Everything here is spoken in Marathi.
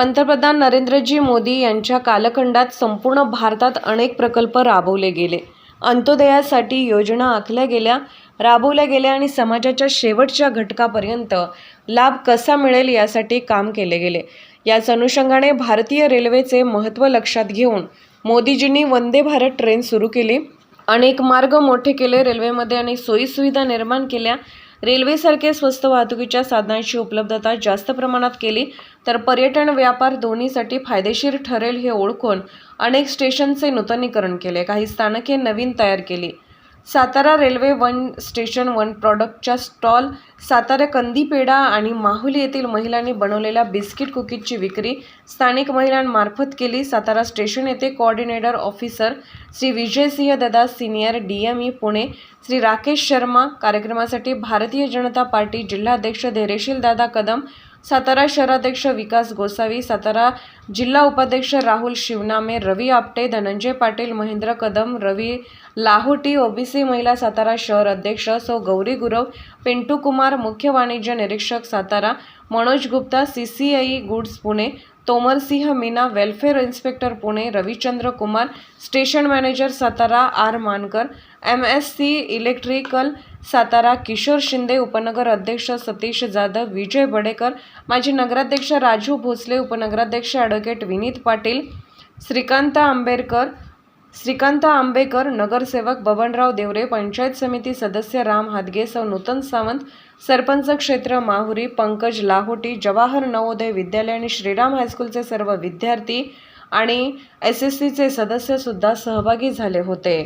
पंतप्रधान नरेंद्रजी मोदी यांच्या कालखंडात संपूर्ण भारतात अनेक प्रकल्प राबवले गेले. अंत्योदयासाठी योजना आखल्या गेल्या राबवल्या गेल्या आणि समाजाच्या शेवटच्या घटकापर्यंत लाभ कसा मिळेल यासाठी काम केले गेले. याच अनुषंगाने भारतीय रेल्वेचे महत्त्व लक्षात घेऊन मोदीजींनी वंदे भारत ट्रेन सुरू केली. अनेक मार्ग मोठे केले रेल्वेमध्ये अनेक सोयीसुविधा निर्माण केल्या. रेल्वेसारखे स्वस्त वाहतुकीच्या साधनांची उपलब्धता जास्त प्रमाणात केली तर पर्यटन व्यापार दोन्हीसाठी फायदेशीर ठरेल हे ओळखून अनेक स्टेशनचे नूतनीकरण केले. काही स्थानके नवीन तयार केली. Satara railway one station one प्रॉडक्टच्या स्टॉल सातारा कंदीपेडा आणि माहुली येथील महिलांनी बनवलेल्या बिस्किट कुकीजची विक्री स्थानिक महिलांमार्फत केली. सातारा स्टेशन येथे coordinator officer Shri Vijaysinh Dada senior D M E Pune Shri Rakesh Sharma. कार्यक्रमासाठी भारतीय जनता पार्टी जिल्हाध्यक्ष धैर्यशील दादा कदम सातारा शहराध्यक्ष विकास गोसावी सातारा जिल्हा उपाध्यक्ष राहुल शिवनामे रवी आपटे धनंजय पाटील महेंद्र कदम रवी लाहोटी ओबीसी महिला सातारा शहर अध्यक्ष सौ गौरी गुरव पिंटू कुमार मुख्य वाणिज्य निरीक्षक Satara Manoj Gupta C C I goods Pune Tomarsingh Meena welfare inspector Pune Ravichandra Kumar station manager Satara R. Mankar M S C electrical Satara Kishore Shinde उपनगर अध्यक्ष सतीश जाधव विजय बडेकर माजी नगराध्यक्ष राजू भोसले उपनगराध्यक्ष ॲडव्होकेट विनीत पाटील श्रीकांत आंबेडकर श्रीकांत आंबेकर नगरसेवक बबनराव देवरे पंचायत समिती सदस्य राम हादगे सौ नूतन सावंत सरपंच क्षेत्र माहुरी पंकज लाहोटी जवाहर नवोदय विद्यालय आणि श्रीराम हायस्कूलचे सर्व विद्यार्थी आणि एस एस सीचे सदस्यसुद्धा सहभागी झाले होते.